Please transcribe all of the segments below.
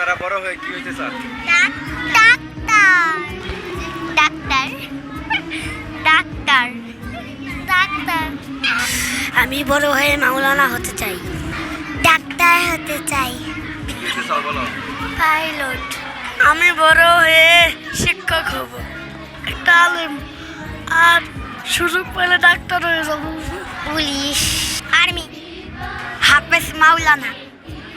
আপনারা বড় হয়ে কি হইতে চান? ডাক্তার। ডাক্তার। ডাক্তার। ডাক্তার আমি বড় হয়ে মাওলানা হতে চাই। ডাক্তার হতে চাই। বলো। পাইলট। আমি বড় হয়ে শিক্ষক হব। একটা আলেম। আর সুযোগ পেলে ডাক্তার হয়ে যাব। পুলিশ। আর্মি। হাফেজ মাওলানা।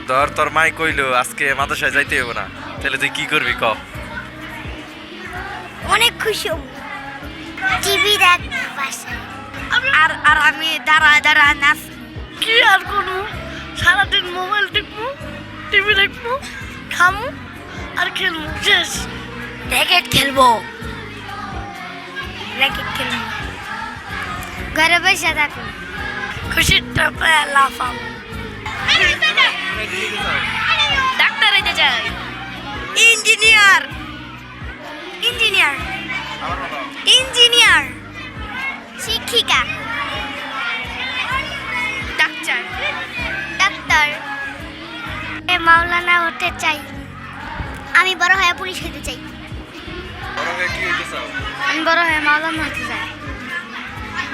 ধর তোর মাই কইলো আজকে মাদ্রাসায় যাইতে হবে না। তাহলে তুই কি করবি ক? অনেক খুশি হব। টিভি দেখ আর আর আমি দাঁড়ায় দাঁড়ায় নাচ। কি আর করব? সারাদিন মোবাইল দেখব টিভি দেখব খামু আর খেলব শেষ। র্যাকেট খেলব। র্যাকেট খেলব। ঘরে বসে থাকো। খুশির টাকায় লাফাম ডাক্তার হইতে চাই। ইঞ্জিনিয়ার। ইঞ্জিনিয়ার। ইঞ্জিনিয়ার। শিক্ষিকা। ডাক্তার। ডাক্তার। এ মাওলানা হতে চাই। আমি বড় হয়ে পুলিশ হতে চাই। আমি বড় হয়ে মাওলানা হতে চাই।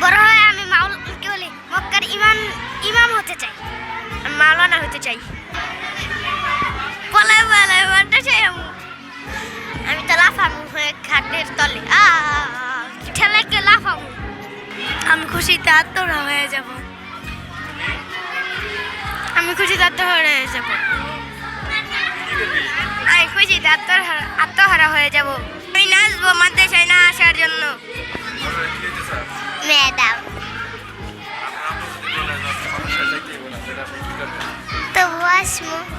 বড় হয়ে আমি মাওল কি বলে? মক্কার ইমাম ইমাম হতে চাই। মাওলানা হতে চাই। মারতে আমি তো লাফামু খাটের তলে। ঠেলাকে লাফামু। আমি খুশিতে আত্মরা হয়ে যাব। আমি খুশিতে আত্মহারা হয়ে যাব। আমি খুশিতে আত্মহারা আত্মহারা হয়ে যাব। আমি নাচবো মাদ্রাসায় না আসার জন্য। ম্যাডাম। আপনার আম্মু